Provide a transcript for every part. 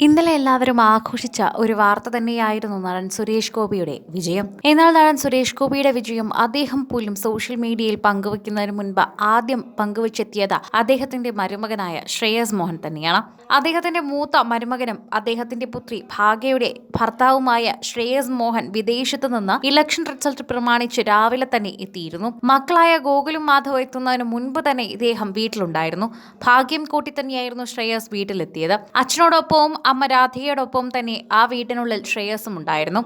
ഇന്നലെ എല്ലാവരും ആഘോഷിച്ച ഒരു വാർത്ത തന്നെയായിരുന്നു നടൻ സുരേഷ് ഗോപിയുടെ വിജയം. എന്നാൽ നടൻ സുരേഷ് ഗോപിയുടെ വിജയം അദ്ദേഹം പോലും സോഷ്യൽ മീഡിയയിൽ പങ്കുവെക്കുന്നതിന് മുൻപ് ആദ്യം പങ്കുവച്ചെത്തിയത് അദ്ദേഹത്തിന്റെ മരുമകനായ ശ്രേയസ് മോഹൻ തന്നെയാണ്. അദ്ദേഹത്തിന്റെ മൂത്ത മരുമകനും അദ്ദേഹത്തിന്റെ പുത്രി ഭാഗ്യയുടെ ഭർത്താവുമായ ശ്രേയസ് മോഹൻ വിദേശത്ത് നിന്ന് ഇലക്ഷൻ റിസൾട്ട് പ്രമാണിച്ച് രാവിലെ തന്നെ എത്തിയിരുന്നു. മക്കളായ ഗോകുലും മാധവ് എത്തുന്നതിന് മുൻപ് തന്നെ ഇദ്ദേഹം വീട്ടിലുണ്ടായിരുന്നു. ഭാഗ്യം കൂട്ടി തന്നെയായിരുന്നു ശ്രേയസ് വീട്ടിലെത്തിയത്. അച്ഛനോടൊപ്പവും അമ്മ രാധികയോടൊപ്പം തന്നെ ആ വീടിനുള്ളിൽ ശ്രേയസും ഉണ്ടായിരുന്നു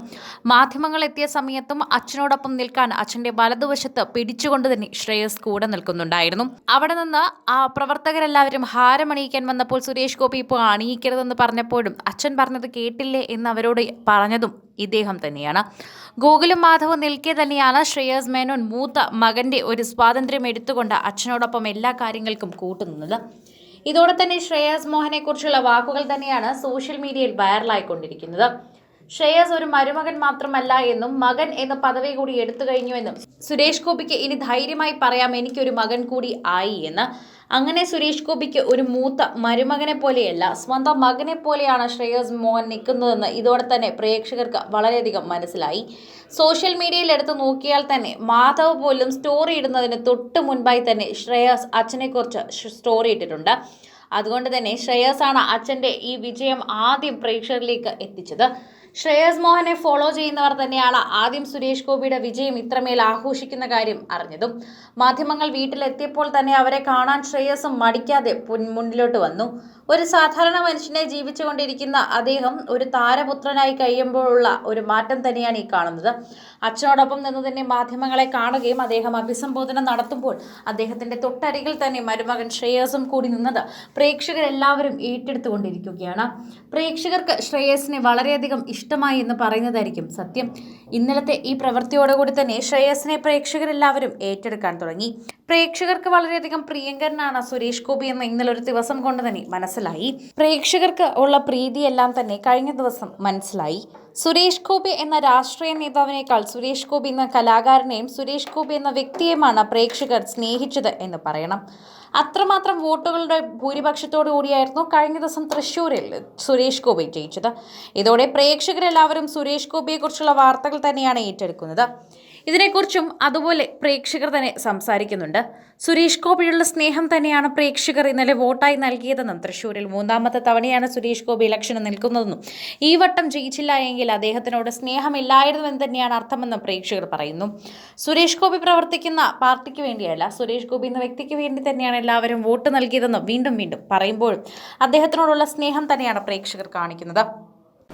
മാധ്യമങ്ങൾ എത്തിയ സമയത്തും അച്ഛനോടൊപ്പം നിൽക്കാൻ അച്ഛന്റെ വലതുവശത്ത് പിടിച്ചുകൊണ്ട് തന്നെ ശ്രേയസ് കൂടെ നിൽക്കുന്നുണ്ടായിരുന്നു. അവിടെ നിന്ന് ആ പ്രവർത്തകരെല്ലാവരും ഹാരമണിയിക്കാൻ വന്നപ്പോൾ സുരേഷ് ഗോപി ഇപ്പോൾ അണിയിക്കരുതെന്ന് പറഞ്ഞപ്പോഴും അച്ഛൻ പറഞ്ഞത് കേട്ടില്ലേ എന്ന് അവരോട് പറഞ്ഞതും ഇദ്ദേഹം തന്നെയാണ്. ഗോകുലും മാധവും നിൽക്കെ തന്നെയാണ് ശ്രേയസ് മേനോൻ മൂത്ത മകന്റെ ഒരു സ്വാതന്ത്ര്യം എടുത്തുകൊണ്ട് അച്ഛനോടൊപ്പം എല്ലാ കാര്യങ്ങൾക്കും കൂട്ടുനിന്നത്. ഇതോടെ തന്നെ ശ്രേയാസ് മോഹനെ കുറിച്ചുള്ള വാക്കുകൾ തന്നെയാണ് സോഷ്യൽ മീഡിയയിൽ വൈറലായിക്കൊണ്ടിരിക്കുന്നത്. ശ്രേയസ് ഒരു മരുമകൻ മാത്രമല്ല എന്നും മകൻ എന്ന പദവി കൂടി എടുത്തു കഴിഞ്ഞുവെന്നും സുരേഷ് ഗോപിക്ക് ഇനി ധൈര്യമായി പറയാം എനിക്കൊരു മകൻ കൂടി ആയി എന്ന്. അങ്ങനെ സുരേഷ് ഗോപിക്ക് ഒരു മൂത്ത മരുമകനെ പോലെയല്ല സ്വന്തം മകനെ പോലെയാണ് ശ്രേയസ് മോഹൻ നിൽക്കുന്നതെന്ന് ഇതോടെ തന്നെ പ്രേക്ഷകർക്ക് വളരെയധികം മനസ്സിലായി. സോഷ്യൽ മീഡിയയിൽ എടുത്ത് നോക്കിയാൽ തന്നെ മാധവ് പോലും സ്റ്റോറി ഇടുന്നതിന് തൊട്ട് മുൻപായി തന്നെ ശ്രേയസ് അച്ഛനെക്കുറിച്ച് സ്റ്റോറി ഇട്ടിട്ടുണ്ട്. അതുകൊണ്ട് തന്നെ ശ്രേയസ് ആണ് അച്ഛന്റെ ഈ വിജയം ആദ്യം പ്രേക്ഷകരിലേക്ക് എത്തിച്ചത്. ശ്രേയസ് മോഹനെ ഫോളോ ചെയ്യുന്നവർ തന്നെയാണ് ആദ്യം സുരേഷ് ഗോപിയുടെ വിജയം ഇത്രമേൽ ആഘോഷിക്കുന്ന കാര്യം അറിഞ്ഞതും. മാധ്യമങ്ങൾ വീട്ടിലെത്തിയപ്പോൾ തന്നെ അവരെ കാണാൻ ശ്രേയസും മടിക്കാതെ മുന്നിലോട്ട് വന്നു. ഒരു സാധാരണ മനുഷ്യനെ ജീവിച്ചുകൊണ്ടിരിക്കുന്ന അദ്ദേഹം ഒരു താരപുത്രനായി കഴിയുമ്പോഴുള്ള ഒരു മാറ്റം തന്നെയാണ് ഈ കാണുന്നത്. അച്ഛനോടൊപ്പം നിന്ന് തന്നെ മാധ്യമങ്ങളെ കാണുകയും അദ്ദേഹം അഭിസംബോധന നടത്തുമ്പോൾ അദ്ദേഹത്തിന്റെ തൊട്ടരികിൽ തന്നെ മരുമകൻ ശ്രേയസും കൂടി നിന്നത് പ്രേക്ഷകരെല്ലാവരും ഏറ്റെടുത്തുകൊണ്ടിരിക്കുകയാണ്. പ്രേക്ഷകർക്ക് ശ്രേയസിനെ വളരെയധികം ഇഷ്ടമായി എന്ന് പറയുന്നതായിരിക്കും സത്യം. ഇന്നലത്തെ ഈ പ്രവൃത്തിയോടുകൂടി തന്നെ ശ്രേയസിനെ പ്രേക്ഷകരെല്ലാവരും ഏറ്റെടുക്കാൻ തുടങ്ങി. പ്രേക്ഷകർക്ക് വളരെയധികം പ്രിയങ്കരനാണ് സുരേഷ് ഗോപി എന്ന് ഇന്നലെ ഒരു ദിവസം കൊണ്ട് തന്നെ മനസ്സിലായി. പ്രേക്ഷകർക്ക് ഉള്ള പ്രീതിയെല്ലാം തന്നെ കഴിഞ്ഞ ദിവസം മനസ്സിലായി. സുരേഷ് ഗോപി എന്ന രാഷ്ട്രീയ നേതാവിനേക്കാൾ സുരേഷ് ഗോപി എന്ന കലാകാരനെയും സുരേഷ് ഗോപി എന്ന വ്യക്തിയെയുമാണ് പ്രേക്ഷകർ സ്നേഹിച്ചത് എന്ന് പറയണം. അത്രമാത്രം വോട്ടുകളുടെ ഭൂരിപക്ഷത്തോടു കൂടിയായിരുന്നു കഴിഞ്ഞ ദിവസം തൃശ്ശൂരിൽ സുരേഷ് ഗോപി ജയിച്ചത്. ഇതോടെ പ്രേക്ഷകരെല്ലാവരും സുരേഷ് ഗോപിയെക്കുറിച്ചുള്ള വാർത്തകൾ തന്നെയാണ് ഏറ്റെടുക്കുന്നത്. ഇതിനെക്കുറിച്ചും അതുപോലെ പ്രേക്ഷകർ തന്നെ സംസാരിക്കുന്നുണ്ട്. സുരേഷ് ഗോപിയുള്ള സ്നേഹം തന്നെയാണ് പ്രേക്ഷകർ ഇന്നലെ വോട്ടായി നൽകിയതെന്നും തൃശ്ശൂരിൽ മൂന്നാമത്തെ തവണയാണ് സുരേഷ് ഗോപി ഇലക്ഷന് നിൽക്കുന്നതെന്നും. ഈ വട്ടം ജയിച്ചില്ല എങ്കിൽ അദ്ദേഹത്തിനോട് സ്നേഹമില്ലായിരുന്നുവെന്ന് തന്നെയാണ് അർത്ഥമെന്നും പ്രേക്ഷകർ പറയുന്നു. സുരേഷ് ഗോപി പ്രവർത്തിക്കുന്ന പാർട്ടിക്ക് വേണ്ടിയല്ല സുരേഷ് ഗോപി എന്ന വ്യക്തിക്ക് വേണ്ടി തന്നെയാണ് എല്ലാവരും വോട്ട് നൽകിയതെന്നും വീണ്ടും വീണ്ടും പറയുമ്പോഴും അദ്ദേഹത്തിനോടുള്ള സ്നേഹം തന്നെയാണ് പ്രേക്ഷകർ കാണിക്കുന്നത്.